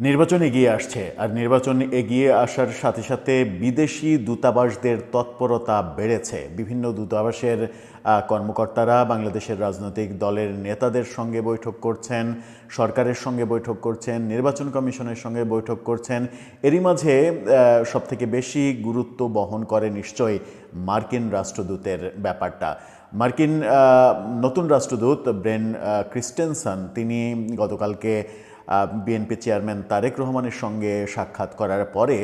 নির্বাচন এগিয়ে আসছে আর নির্বাচন এগিয়ে আসার সাথে সাথে বিদেশি দূতাবাসদের তৎপরতা বেড়েছে। বিভিন্ন দূতাবাসের কর্মকর্তারা বাংলাদেশের রাজনৈতিক দলের নেতাদের সঙ্গে বৈঠক করছেন, সরকারের সঙ্গে বৈঠক করছেন, নির্বাচন কমিশনের সঙ্গে বৈঠক করছেন। এরই মাঝে সবথেকে বেশি গুরুত্ব বহন করে নিশ্চয়ই মার্কিন রাষ্ট্রদূতের ব্যাপারটা। মার্কিন নতুন রাষ্ট্রদূত ব্রেন ক্রিস্টেনসন, তিনি গতকালকে বিএনপি চেয়ারম্যান তারেক রহমানের সঙ্গে সাক্ষাৎ করার পরে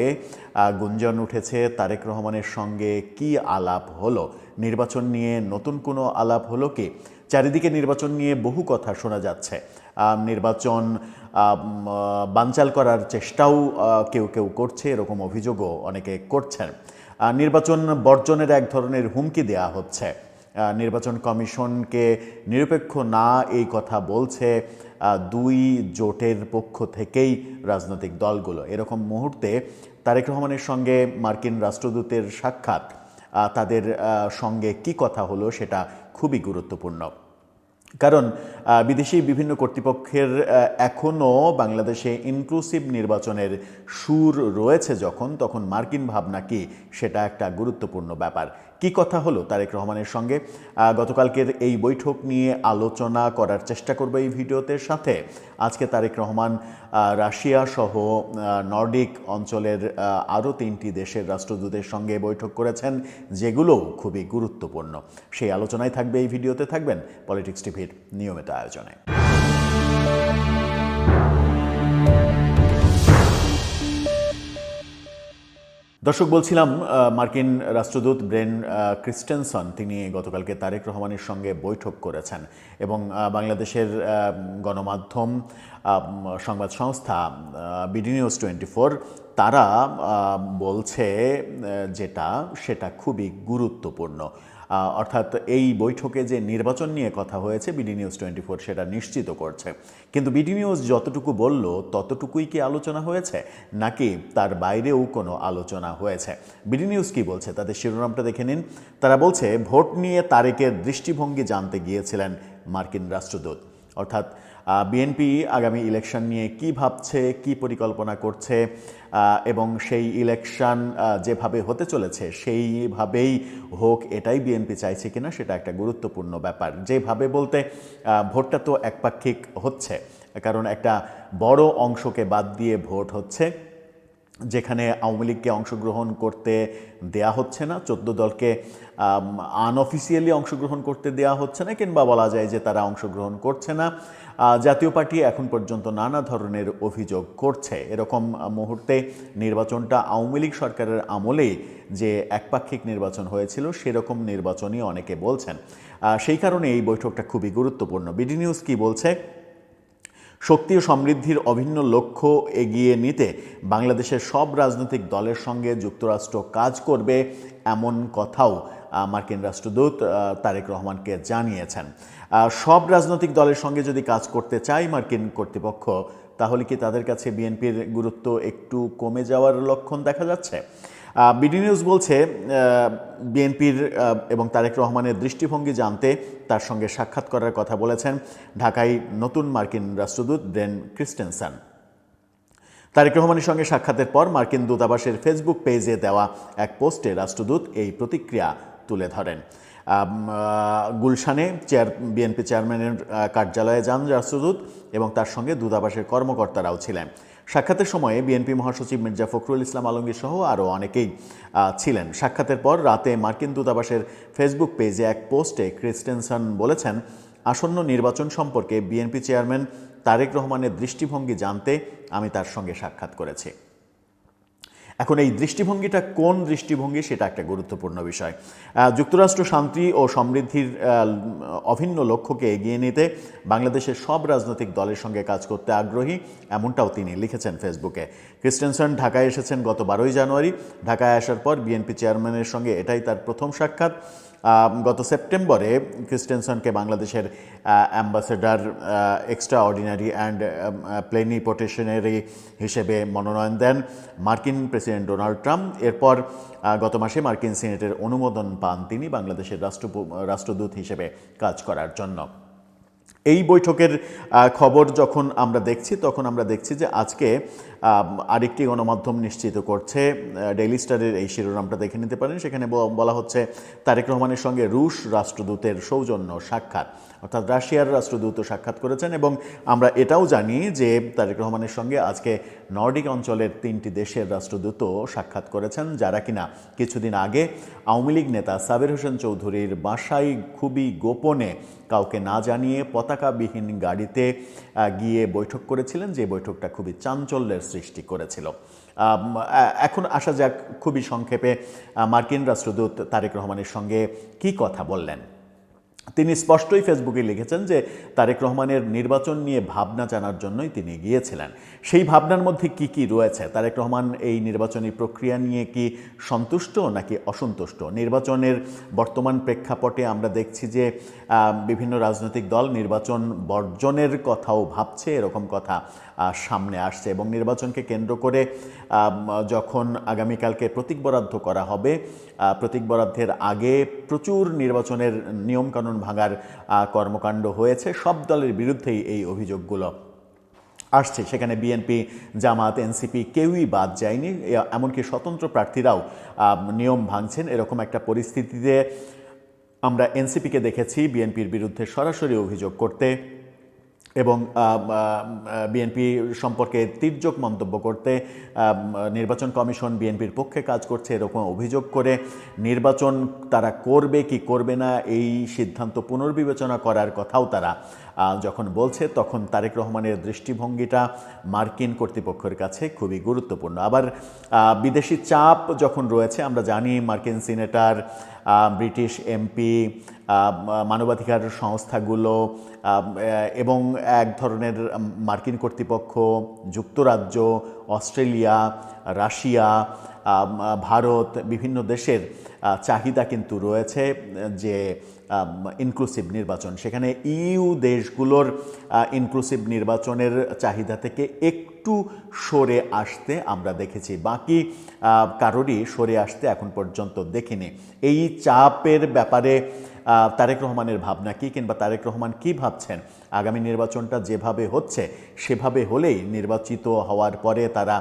গুঞ্জন উঠেছে তারেক রহমানের সঙ্গে কি আলাপ হলো? নির্বাচন নিয়ে নতুন কোনো আলাপ হলো কি? চারিদিকে নির্বাচন নিয়ে বহু কথা শোনা যাচ্ছে। নির্বাচন বানচাল করার চেষ্টাও কেউ কেউ করছে, এরকম অভিযোগও অনেকে করছেন। নির্বাচন বর্জনের এক ধরনের হুমকি দেয়া হচ্ছে। নির্বাচন কমিশনকে নিরপেক্ষ না এই কথা বলছে। দুই জোটের পক্ষ থেকেই রাজনৈতিক দলগুলো। এরকম মুহূর্তে তারেক রহমানের সঙ্গে মার্কিন রাষ্ট্রদূতের সাক্ষাৎ তাদের সঙ্গে কি কথা হলো সেটা খুবই গুরুত্বপূর্ণ। কারণ বিদেশি বিভিন্ন কর্তৃপক্ষের এখনও বাংলাদেশে ইনক্লুসিভ নির্বাচনের সুর রয়েছে যখন, তখন মার্কিন ভাবনা কি সেটা একটা গুরুত্বপূর্ণ ব্যাপার। কি কথা হলো তারেক রহমানের সঙ্গে? গতকালকের এই বৈঠক নিয়ে আলোচনা করার চেষ্টা করব এই ভিডিওতে। সাথে আজকে তারেক রহমান রাশিয়া সহ নর্ডিক অঞ্চলের আরও তিনটি দেশের রাষ্ট্রদূতের সঙ্গে বৈঠক করেছেন যেগুলো খুবই গুরুত্বপূর্ণ। সেই আলোচনায় থাকবে এই ভিডিওতে। থাকবেন পলিটিক্স টিভির নিয়মিত আয়োজনে। দর্শক, বলছিলাম মার্কিন রাষ্ট্রদূত ব্রেন ক্রিস্টেনসন, তিনি গতকালকে তারেক রহমানের সঙ্গে বৈঠক করেছেন এবং বাংলাদেশের গণমাধ্যম সংবাদ সংস্থা বিডি নিউজ টোয়েন্টি ফোর তারা বলছে যেটা, সেটা খুবই গুরুত্বপূর্ণ। অর্থাৎ এই বৈঠকে যে নির্বাচন নিয়ে কথা হয়েছে বিডি নিউজ টোয়েন্টি ফোর সেটা নিশ্চিত করছে। কিন্তু বিডি নিউজ যতটুকু বলল, ততটুকুই কি আলোচনা হয়েছে? নাকি তার বাইরেও কোনো আলোচনা হয়েছে? বিডি নিউজ কি বলছে? তাদের শিরোনামটা দেখে নিন। তারা বলছে, ভোট নিয়ে তারেকের দৃষ্টিভঙ্গি জানতে গিয়েছিলেন মার্কিন রাষ্ট্রদূত। অর্থাৎ বিএনপি আগামী ইলেকশন নিয়ে কি ভাবছে, কি পরিকল্পনা করছে এবং সেই ইলেকশন যেভাবে হতে চলেছে, সেইভাবেই হোক এটাই বিএনপি চাইছে কিনা সেটা একটা গুরুত্বপূর্ণ ব্যাপার। যেভাবে বলতে ভোটটা তো একপাক্ষিক হচ্ছে, কারণ একটা বড় অংশকে বাদ দিয়ে ভোট হচ্ছে। যেখানে আওয়ামী লীগকে অংশগ্রহণ করতে দেয়া হচ্ছে না, চোদ্দ দলকে আনঅফিসিয়ালি অংশগ্রহণ করতে দেয়া হচ্ছে না, কিংবা বলা যায় যে তারা অংশগ্রহণ করছে না। জাতীয় পার্টি এখন পর্যন্ত নানা ধরনের অভিযোগ করছে। এরকম মুহূর্তে নির্বাচনটা আওয়ামী লীগ সরকারের আমলেই যে একপাক্ষিক নির্বাচন হয়েছিল, সেরকম নির্বাচনই অনেকে বলছেন। সেই কারণে এই বৈঠকটা খুবই গুরুত্বপূর্ণ। বিডি নিউজ কি বলছে? শক্তি ও সমৃদ্ধির অভিন্ন লক্ষ্য এগিয়ে নিতে বাংলাদেশের সব রাজনৈতিক দলের সঙ্গে যুক্তরাষ্ট্র কাজ করবে এমন কথাও মার্কিন রাষ্ট্রদূত তারেক রহমানকে জানিয়েছেন। সব রাজনৈতিক দলের সঙ্গে যদি কাজ করতে চায় মার্কিন কর্তৃপক্ষ, তাহলে কি তাদের কাছে বিএনপির গুরুত্ব একটু কমে যাওয়ার লক্ষণ দেখা যাচ্ছে? বিডি নিউজ বলছে বিএনপির এবং তারেক রহমানের দৃষ্টিভঙ্গি জানতে তার সঙ্গে সাক্ষাৎ করার কথা বলেছেন ঢাকায় নতুন মার্কিন রাষ্ট্রদূত ব্রেন ক্রিস্টেনসন। তারেক রহমানের সঙ্গে সাক্ষাতের পর মার্কিন দূতাবাসের ফেসবুক পেজে দেওয়া এক পোস্টে রাষ্ট্রদূত এই প্রতিক্রিয়া তুলে ধরেন। গুলশানে চেয়ার, বিএনপি চেয়ারম্যানের কার্যালয়ে যান রাষ্ট্রদূত এবং তার সঙ্গে দূতাবাসের কর্মকর্তারাও ছিলেন। সাক্ষাতের সময়ে বিএনপি মহাসচিব মির্জা ফখরুল ইসলাম আলমগীর সহ আরও অনেকেই ছিলেন। সাক্ষাতের পর রাতে মার্কিন দূতাবাসের ফেসবুক পেজে এক পোস্টে ক্রিস্টেনসন বলেছেন, আসন্ন নির্বাচন সম্পর্কে বিএনপি চেয়ারম্যান তারেক রহমানের দৃষ্টিভঙ্গি জানতে আমি তার সঙ্গে সাক্ষাৎ করেছি। এখন এই দৃষ্টিভঙ্গিটা কোন দৃষ্টিভঙ্গি সেটা একটা গুরুত্বপূর্ণ বিষয়। যুক্তরাষ্ট্র শান্তি ও সমৃদ্ধির অভিন্ন লক্ষ্যকে এগিয়ে নিতে বাংলাদেশের সব রাজনৈতিক দলের সঙ্গে কাজ করতে আগ্রহী, এমনটাও তিনি লিখেছেন ফেসবুকে। ক্রিস্টেনসন ঢাকায় এসেছেন গত বারোই জানুয়ারি। ঢাকায় আসার পর বিএনপি চেয়ারম্যানের সঙ্গে এটাই তার প্রথম সাক্ষাৎ। গত সেপ্টেম্বরে ক্রিস্টেনসনকে বাংলাদেশের ambassador extraordinary and plenipotentiary হিসেবে মনোনয়ন দেন মার্কিন প্রেসিডেন্ট ডোনাল্ড ট্রাম্প। এরপর গত মাসে মার্কিন সিনেটের অনুমোদন পান তিনি বাংলাদেশের রাষ্ট্র, রাষ্ট্রদূত হিসেবে কাজ করার জন্য। এই বৈঠকের খবর যখন আমরা দেখছি, তখন আমরা দেখছি যে আজকে আরেকটি গণমাধ্যম নিশ্চিত করছে ডেইলি স্টারের এই শিরোনামটা দেখে নিতে পারেন। সেখানে বলা হচ্ছে, তারেক রহমানের সঙ্গে রুশ রাষ্ট্রদূতের সৌজন্য সাক্ষাৎ। অর্থাৎ রাশিয়ার রাষ্ট্রদূত সাক্ষাৎ করেছেন এবং আমরা এটাও জানি যে তারেক রহমানের সঙ্গে আজকে নর্ডিক অঞ্চলের তিনটি দেশের রাষ্ট্রদূতও সাক্ষাৎ করেছেন, যারা কিনা কিছুদিন আগে আওয়ামী লীগ নেতা সাবের হোসেন চৌধুরীর বাসায় খুবই গোপনে কাউকে না জানিয়ে পতাকাবিহীন গাড়িতে গিয়ে বৈঠক করেছিলেন। যে বৈঠকটা খুবই চাঞ্চল্যের সৃষ্টি করেছিল। এখন আসা যাক খুবই সংক্ষেপে মার্কিন রাষ্ট্রদূত তারেক রহমানের সঙ্গে কি কথা বললেন। তিনি স্পষ্টই ফেসবুকে লিখেছেন যে, তারেক রহমানের নির্বাচন নিয়ে ভাবনা জানার জন্যই তিনি গিয়েছিলেন। সেই ভাবনার মধ্যে কি কি রয়েছে? তারেক রহমান এই নির্বাচনী প্রক্রিয়া নিয়ে কি সন্তুষ্ট নাকি অসন্তুষ্ট? নির্বাচনের বর্তমান প্রেক্ষাপটে আমরা দেখছি যে বিভিন্ন রাজনৈতিক দল নির্বাচন বর্জনের কথাও ভাবছে, এরকম কথা সামনে আসছে এবং নির্বাচনকে কেন্দ্র করে যখন আগামীকালকে প্রতীক বরাদ্দ করা হবে প্রতীক বরাদ্দের আগে প্রচুর নির্বাচনের নিয়মকানুন ভাঙার কর্মকাণ্ড হয়েছে। সব দলের বিরুদ্ধেই এই অভিযোগগুলো আসছে। সেখানে বিএনপি জামাত এনসিপি কেউই বাদ যায়নি। এমনকি স্বতন্ত্র প্রার্থীরাও নিয়ম ভাঙছেন। এরকম একটা পরিস্থিতিতে আমরা এনসিপিকে দেখেছি বিএনপির বিরুদ্ধে সরাসরি অভিযোগ করতে। এবং বিএনপি সম্পর্কে তির্যক মন্তব্য করতে নির্বাচন কমিশন বিএনপির পক্ষে কাজ করছে এরকম অভিযোগ করে নির্বাচন তারা করবে কি করবে না, এই সিদ্ধান্ত পুনর্বিবেচনা করার কথাও তারা যখন বলছে, তখন তারেক রহমানের দৃষ্টিভঙ্গিটা মার্কিন কর্তৃপক্ষের কাছে খুবই গুরুত্বপূর্ণ। আবার বিদেশি চাপ যখন রয়েছে, আমরা জানি মার্কিন সিনেটর ব্রিটিশ এমপি মানবাধিকার সংস্থাগুলো এবং এক ধরনের মার্কিন কর্তৃপক্ষ, যুক্তরাজ্য, অস্ট্রেলিয়া, রাশিয়া ভারত, বিভিন্ন দেশের চাহিদা কিন্তু রয়েছে যে ইনক্লুসিভ নির্বাচন। সেখানে ইউ দেশগুলোর ইনক্লুসিভ নির্বাচনের চাহিদা থেকে একটু সরে আসতে আমরা দেখেছি। বাকি কারোরই সরে আসতে এখন পর্যন্ত দেখিনি। এই চাপের ব্যাপারে তারেক রহমানের ভাবনা কী কিংবা তারেক রহমান কি ভাবছেন? আগামী নির্বাচনটা যেভাবে হচ্ছে, সেভাবে হলেই নির্বাচিত হওয়ার পরে তারা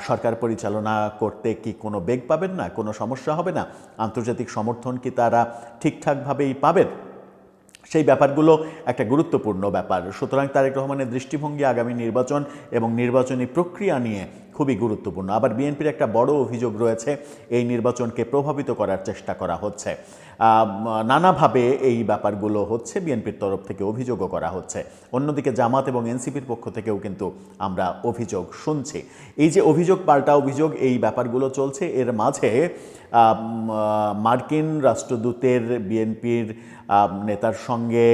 সরকার পরিচালনা করতে কি কোনো বেগ পাবেন না? কোনো সমস্যা হবে না? আন্তর্জাতিক সমর্থন কি তারা ঠিকঠাকভাবেই পাবেন? সেই ব্যাপারগুলো একটা গুরুত্বপূর্ণ ব্যাপার। সুতরাং তারেক রহমানের দৃষ্টিভঙ্গি আগামী নির্বাচন এবং নির্বাচনী প্রক্রিয়া নিয়ে খুবই গুরুত্বপূর্ণ। আবার বিএনপির একটা বড় অভিযোগ রয়েছে, এই নির্বাচনকে প্রভাবিত করার চেষ্টা করা হচ্ছে। নানাভাবে এই ব্যাপারগুলো হচ্ছে, বিএনপির তরফ থেকে অভিযোগও করা হচ্ছে। অন্যদিকে জামাত এবং এনসিপির পক্ষ থেকেও কিন্তু আমরা অভিযোগ শুনছি। এই যে অভিযোগ পাল্টা অভিযোগ, এই ব্যাপারগুলো চলছে। এর মাঝে মার্কিন রাষ্ট্রদূতের বিএনপির নেতার সঙ্গে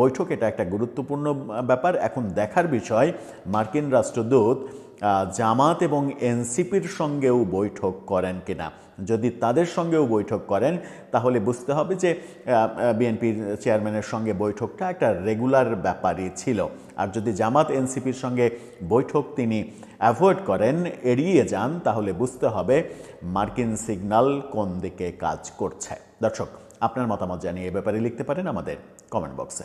বৈঠক, এটা একটা গুরুত্বপূর্ণ ব্যাপার। এখন দেখার বিষয়, মার্কিন রাষ্ট্রদূত জামাত এবং এনসিপির সঙ্গেও বৈঠক করেন কিনা? যদি তাদের সঙ্গেও বৈঠক করেন, তাহলে বুঝতে হবে যে বিএনপির চেয়ারম্যানের সঙ্গে বৈঠকটা একটা রেগুলার ব্যাপারই ছিল। আর যদি জামাত এনসিপির সঙ্গে বৈঠক তিনি অ্যাভয়েড করেন, এড়িয়ে যান, তাহলে বুঝতে হবে মার্কিন সিগন্যাল কোন দিকে কাজ করছে। দর্শক, আপনার মতামত জানিয়ে এ ব্যাপারে লিখতে পারেন আমাদের কমেন্ট বক্সে।